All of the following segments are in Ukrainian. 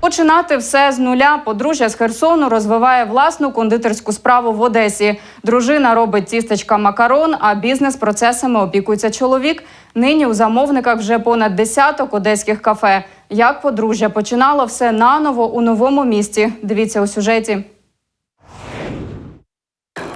Починати все з нуля. Подружжя з Херсону розвиває власну кондитерську справу в Одесі. Дружина робить тістечка макарон, а бізнес-процесами опікується чоловік. Нині у замовниках вже понад десяток одеських кафе. Як подружжя починало все наново у новому місті? Дивіться у сюжеті.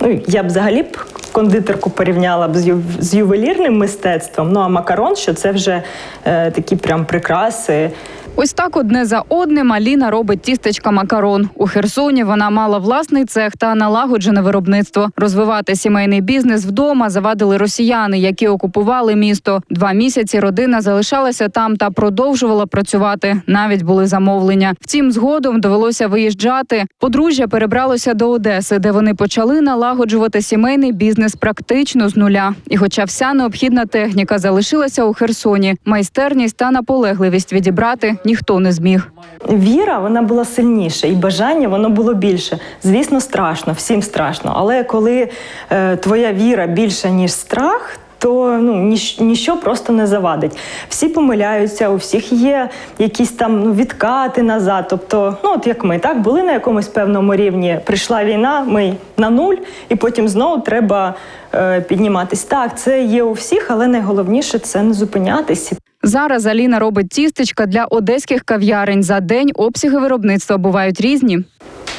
Ну, я б взагалі кондитерку порівняла б з, ю- з ювелірним мистецтвом. Ну а макарон, що це вже е, такі прям прикраси. Ось так одне за одним Аліна робить тістечка макарон. У Херсоні вона мала власний цех та налагоджене виробництво. Розвивати сімейний бізнес вдома завадили росіяни, які окупували місто. Два місяці родина залишалася там та продовжувала працювати. Навіть були замовлення. Втім, згодом довелося виїжджати. Подружжя перебралося до Одеси, де вони почали налагоджувати сімейний бізнес практично з нуля. І, хоча вся необхідна техніка залишилася у Херсоні, майстерність та наполегливість відібрати ніхто не зміг. Віра вона була сильніша, і бажання воно було більше. Звісно, страшно, всім страшно. Але коли е, твоя віра більша, ніж страх. То ну ніж, ніщо просто не завадить. Всі помиляються, у всіх є якісь там ну, відкати назад. Тобто, ну от як ми так були на якомусь певному рівні. Прийшла війна, ми на нуль, і потім знову треба е, підніматись. Так, це є у всіх, але найголовніше це не зупинятись. Зараз Аліна робить тістечка для одеських кав'ярень. За день обсяги виробництва бувають різні.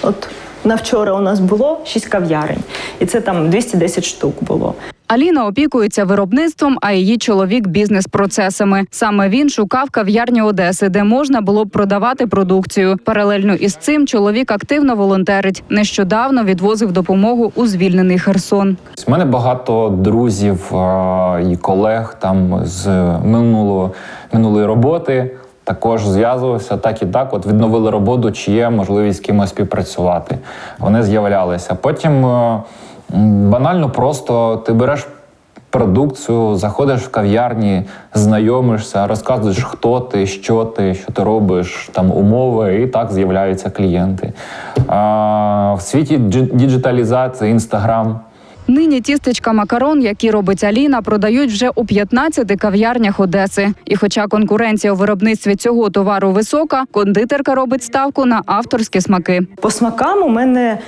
От на вчора у нас було 6 кав'ярень, і це там 210 штук було. Аліна опікується виробництвом, а її чоловік бізнес-процесами. Саме він шукав кав'ярні Одеси, де можна було б продавати продукцію. Паралельно із цим чоловік активно волонтерить. Нещодавно відвозив допомогу у звільнений Херсон. У мене багато друзів е, і колег там з минулого, минулої роботи. Також зв'язувався так і так. От відновили роботу, чи є можливість з кимось співпрацювати. Вони з'являлися. Потім е, банально просто ти береш продукцію, заходиш в кав'ярні, знайомишся, розказуєш, хто ти, що ти, що ти робиш, там умови, і так з'являються клієнти. А, в світі джи- діджиталізації, інстаграм. Нині тістечка макарон, які робить Аліна, продають вже у 15 кав'ярнях Одеси. І хоча конкуренція у виробництві цього товару висока, кондитерка робить ставку на авторські смаки. По смакам у мене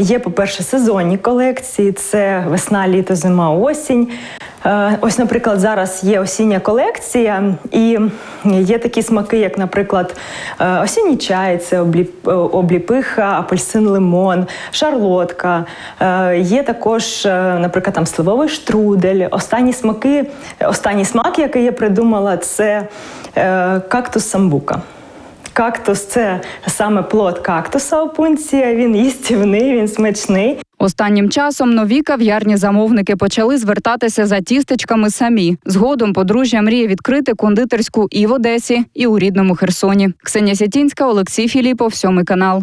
є, по-перше, сезонні колекції: це весна, літо, зима, осінь. Е, Ось, наприклад, зараз є осіння колекція, і є такі смаки, як, наприклад, е, осінній чай, це обліпиха, апельсин, лимон, шарлотка. Е, Є також, наприклад, там сливовий штрудель. Останні смаки, останній смак, який я придумала, це кактус самбука. Кактус це саме плод кактуса опунція. Він їстівний, він смачний. Останнім часом нові кав'ярні замовники почали звертатися за тістечками самі. Згодом подружжя мріє відкрити кондитерську і в Одесі, і у рідному Херсоні. Ксенія Сітінська, Олексій Філіпов, сьомий канал.